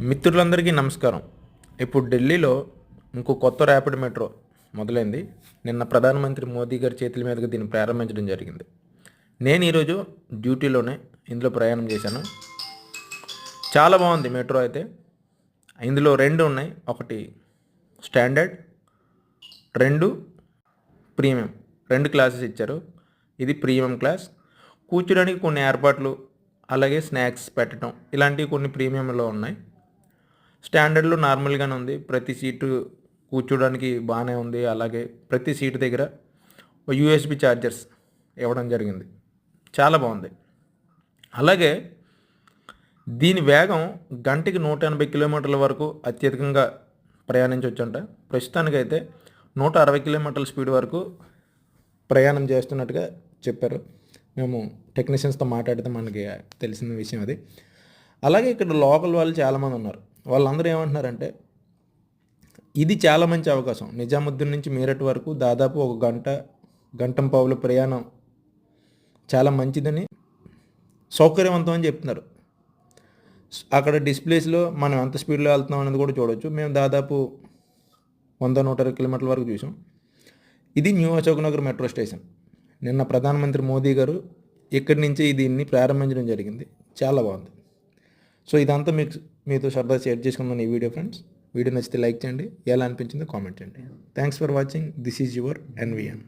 మిత్రులందరికీ నమస్కారం. ఇప్పుడు ఢిల్లీలో ఇంకో కొత్త ర్యాపిడ్ మెట్రో మొదలైంది. నిన్న ప్రధానమంత్రి మోదీ గారి చేతుల మీదుగా దీన్ని ప్రారంభించడం జరిగింది. నేను ఈరోజు డ్యూటీలోనే ఇందులో ప్రయాణం చేశాను. చాలా బాగుంది మెట్రో అయితే. ఇందులో రెండు ఉన్నాయి. ఒకటి స్టాండర్డ్ రెండు ప్రీమియం. రెండు క్లాసెస్ ఇచ్చారు. ఇది ప్రీమియం క్లాస్. కూర్చోడానికి కొన్ని ఏర్పాట్లు అలాగే స్నాక్స్ పెట్టడం ఇలాంటివి కొన్ని ప్రీమియంలో ఉన్నాయి. స్టాండర్డ్లో నార్మల్గానే ఉంది. ప్రతి సీటు కూర్చోడానికి బాగానే ఉంది. అలాగే ప్రతి సీటు దగ్గర యూఎస్బి ఛార్జర్స్ ఇవ్వడం జరిగింది. చాలా బాగుంది. అలాగే దీని వేగం గంటకి నూట ఎనభై కిలోమీటర్ల వరకు అత్యధికంగా ప్రయాణించవచ్చంట ప్రస్తుతానికైతే నూట అరవై కిలోమీటర్ల స్పీడ్ వరకు ప్రయాణం చేస్తున్నట్టుగా చెప్పారు. మేము టెక్నీషియన్స్తో మాట్లాడితే మనకి తెలిసిన విషయం అది. అలాగే ఇక్కడ లోకల్ వాళ్ళు చాలామంది ఉన్నారు. వాళ్ళందరూ ఏమంటున్నారంటే ఇది చాలా మంచి అవకాశం. నిజాముద్దీన్ నుంచి మీరట్ వరకు దాదాపు ఒక గంట గంటం పావుల ప్రయాణం చాలా మంచిదని సౌకర్యవంతం అని చెప్తున్నారు. అక్కడ డిస్ప్లేస్లో మనం ఎంత స్పీడ్లో వెళ్తున్నాం అనేది కూడా చూడవచ్చు మేము దాదాపు వంద నూట ఇరవై కిలోమీటర్ల వరకు చూసాం. ఇది new Ashok Nagar metro station. నిన్న ప్రధానమంత్రి మోదీ గారు ఇక్కడి నుంచే దీన్ని ప్రారంభించడం జరిగింది. చాలా బాగుంది. సో ఇదంతా మీకు మీతో సరదా షేర్ చేసుకున్నాను ఈ వీడియో ఫ్రెండ్స్ వీడియో నచ్చితే లైక్ చేయండి. ఎలా అనిపించిందో కామెంట్ చేయండి. Thanks for watching this is your NVN